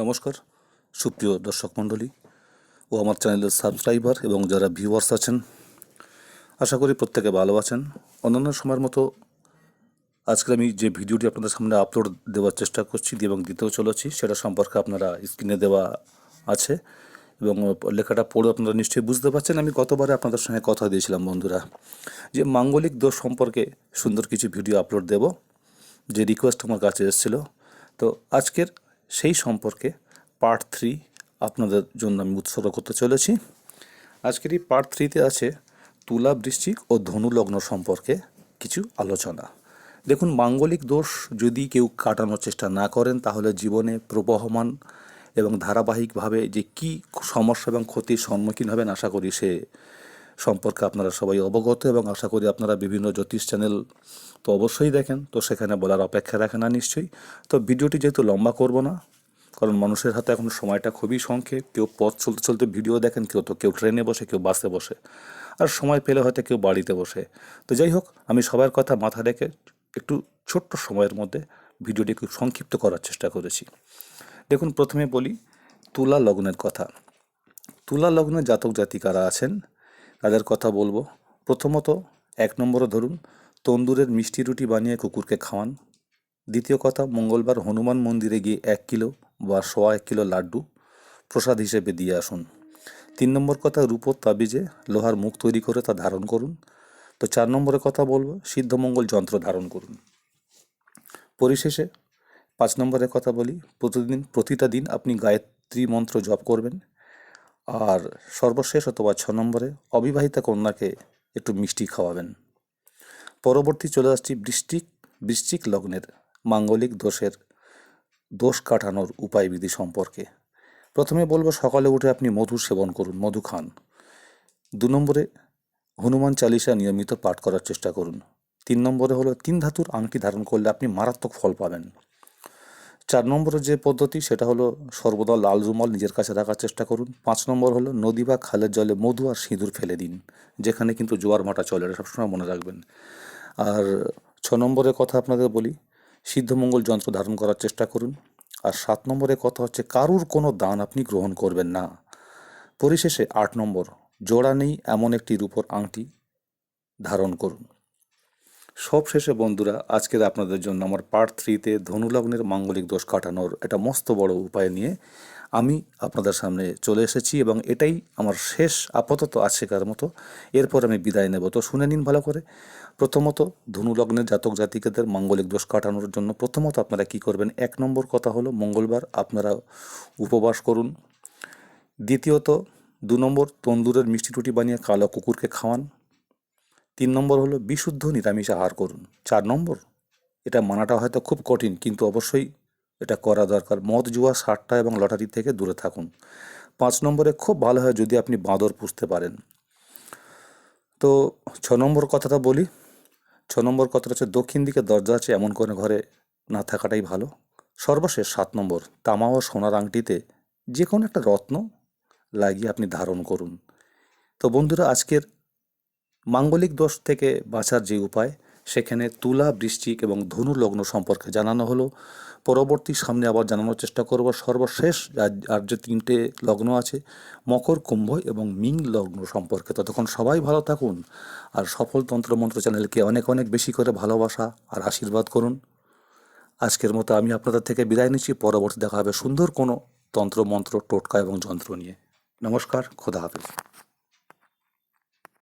নমস্কার, সুপ্রিয় দর্শক মণ্ডলী ও আমার চ্যানেলের সাবস্ক্রাইবার এবং যারা ভিউয়ার্স আছেন, আশা করি প্রত্যেকে ভালো আছেন। অন্যান্য সময়ের মতো আজকে আমি যে ভিডিওটি আপনাদের সামনে আপলোড দেওয়ার চেষ্টা করছি এবং দিতেও চলেছি, সেটা সম্পর্কে আপনারা স্ক্রিনে দেওয়া আছে এবং লেখাটা পড়ে আপনারা নিশ্চয়ই বুঝতে পারছেন। আমি গতবারে আপনাদের সঙ্গে কথা দিয়েছিলাম বন্ধুরা, যে মাঙ্গলিক দোষ সম্পর্কে সুন্দর কিছু ভিডিও আপলোড দেব, যে রিকোয়েস্ট আমার কাছে এসেছিল। তো আজকের সেই সম্পর্কে পার্ট থ্রি আপনাদের জন্য আমি উৎসর্গ করতে চলেছি। আজকের এই পার্ট থ্রিতে আছে তুলা বৃশ্চিক ও ধনু লগ্ন সম্পর্কে কিছু আলোচনা। দেখুন, মাঙ্গলিক দোষ যদি কেউ কাটানোর চেষ্টা না করেন, তাহলে জীবনে প্রবহমান এবং ধারাবাহিকভাবে যে কি সমস্যা এবং ক্ষতির সম্মুখীন হবেন, আশা করি সে সম্পর্কে আপনারা সবাই অবগত এবং আশা করি আপনারা বিভিন্ন জ্যোতিষ চ্যানেল তো অবশ্যই দেখেন। তো সেখানে বলার অপেক্ষা রাখে না নিশ্চয়ই। তো ভিডিওটি যেহেতু লম্বা করব না, কারণ মানুষের হাতে এখন সময়টা খুবই সংক্ষেপ, কেউ পথ চলতে চলতে ভিডিও দেখেন, কেউ তো কেউ ট্রেনে বসে, কেউ বাসে বসে। আর সময় পেলে হয়তো কেউ বাড়িতে বসে। তো যাই হোক, আমি সবার কথা মাথা রেখে একটু ছোট্ট সময়ের মধ্যে ভিডিওটি খুব সংক্ষিপ্ত করার চেষ্টা করেছি। দেখুন, প্রথমে বলি তুলা লগ্নের কথা। তুলা লগ্নের জাতক জাতিকারা আছেন তাদের কথা বলব। প্রথমত, এক নম্বরে ধরুন, তন্দুরের মিষ্টি রুটি বানিয়ে কুকুরকে খাওয়ান। দ্বিতীয় কথা, মঙ্গলবার হনুমান মন্দিরে গিয়ে এক কিলো বা সোয়া এক কিলো লাড্ডু প্রসাদ হিসেবে দিয়ে আসুন। তিন নম্বর কথা, রূপোর তাবিজে লোহার মুখ তৈরি করে তা ধারণ করুন। তো চার নম্বরের কথা বলব সিদ্ধমঙ্গল যন্ত্র ধারণ করুন। পরিশেষে পাঁচ নম্বরের কথা বলি, প্রতিদিন, প্রতিটা দিন আপনি গায়ত্রী মন্ত্র জপ করবেন। আর সর্বশেষ অথবা ছ নম্বরে অবিবাহিতা কন্যাকে একটু মিষ্টি খাওয়াবেন। পরবর্তী চলে আসছি বৃষ্টিক, বৃশ্চিক লগ্নের মাঙ্গলিক দোষের দোষ কাটানোর উপায় বিধি সম্পর্কে। প্রথমে বলব, সকালে উঠে আপনি মধু সেবন করুন, মধু খান। দু নম্বরে হনুমান চালিসা নিয়মিত পাঠ করার চেষ্টা করুন। তিন নম্বরে হলো, তিন ধাতুর আংটি ধারণ করলে আপনি মারাত্মক ফল পাবেন। চার নম্বরের যে পদ্ধতি, সেটা হলো সর্বদা লাল রুমাল নিজের কাছে রাখার চেষ্টা করুন। পাঁচ নম্বর হলো নদী বা খালের জলে মধু আর সিঁদুর ফেলে দিন, যেখানে কিন্তু জোয়ার ভাটা চলে, এটা সবসময় মনে রাখবেন। আর ছ নম্বরের কথা আপনাদের বলি সিদ্ধমঙ্গল যন্ত্র ধারণ করার চেষ্টা করুন। আর সাত নম্বরের কথা হচ্ছে, কারুর কোনো দান আপনি গ্রহণ করবেন না। পরিশেষে আট নম্বর, জোড়া নেই এমন একটি রূপর আংটি ধারণ করুন। সব শেষে বন্ধুরা, আজকের আপনাদের জন্য আমার পার্ট থ্রিতে ধনুলগ্নের মাঙ্গলিক দোষ কাটানোর একটা মস্ত বড় উপায় নিয়ে আমি আপনাদের সামনে চলে এসেছি এবং এটাই আমার শেষ আপাতত আজকেকার মতো। এরপর আমি বিদায় নেব। তো শুনে নিন ভালো করে। প্রথমত, ধনুলগ্নের জাতক জাতিকাদের মাঙ্গলিক দোষ কাটানোর জন্য প্রথমত আপনারা কি করবেন? এক নম্বর কথা হলো মঙ্গলবার আপনারা উপবাস করুন। দ্বিতীয়ত, দু নম্বর, তন্দুরের মিষ্টি রুটি বানিয়ে কালো কুকুরকে খাওয়ান। তিন নম্বর হলো বিশুদ্ধ নিরামিষ আহার করুন। চার নম্বর, এটা মানাটা হয়তো খুব কঠিন, কিন্তু অবশ্যই এটা করা দরকার। মদ, জুয়া সারটা এবং লটারি থেকে দূরে থাকুন। পাঁচ নম্বরে খুব ভালো হয় যদি আপনি বাঁদর পুষতে পারেন। তো ছ নম্বর কথাটা বলি। ছ নম্বর কথাটা হচ্ছে দক্ষিণ দিকে দরজা আছে, এমন কোনো ঘরে না থাকাটাই ভালো। সর্বশেষ সাত নম্বর, তামা ও সোনার আংটিতে যে কোনো একটা রত্ন লাগিয়ে আপনি ধারণ করুন। তো বন্ধুরা, আজকের মাঙ্গলিক দোষ থেকে বাঁচার যে উপায়, সেখানে তুলা, বৃশ্চিক এবং ধনু লগ্ন সম্পর্কে জানানো হলো। পরবর্তী সামনে আবার জানানোর চেষ্টা করব, সর্বশেষ আর- যে তিনটে লগ্ন আছে, মকর, কুম্ভ এবং মিং লগ্ন সম্পর্কে। ততক্ষণ সবাই ভালো থাকুন, আর সফল তন্ত্রমন্ত্র চ্যানেলকে অনেক অনেক বেশি করে ভালোবাসা আর আশীর্বাদ করুন। আজকের মতো আমি আপনাদের থেকে বিদায় নিচ্ছি, পরবর্তী দেখা হবে সুন্দর কোনো তন্ত্রমন্ত্র টোটকা এবং যন্ত্র নিয়ে। নমস্কার, খোদা হাফেজ।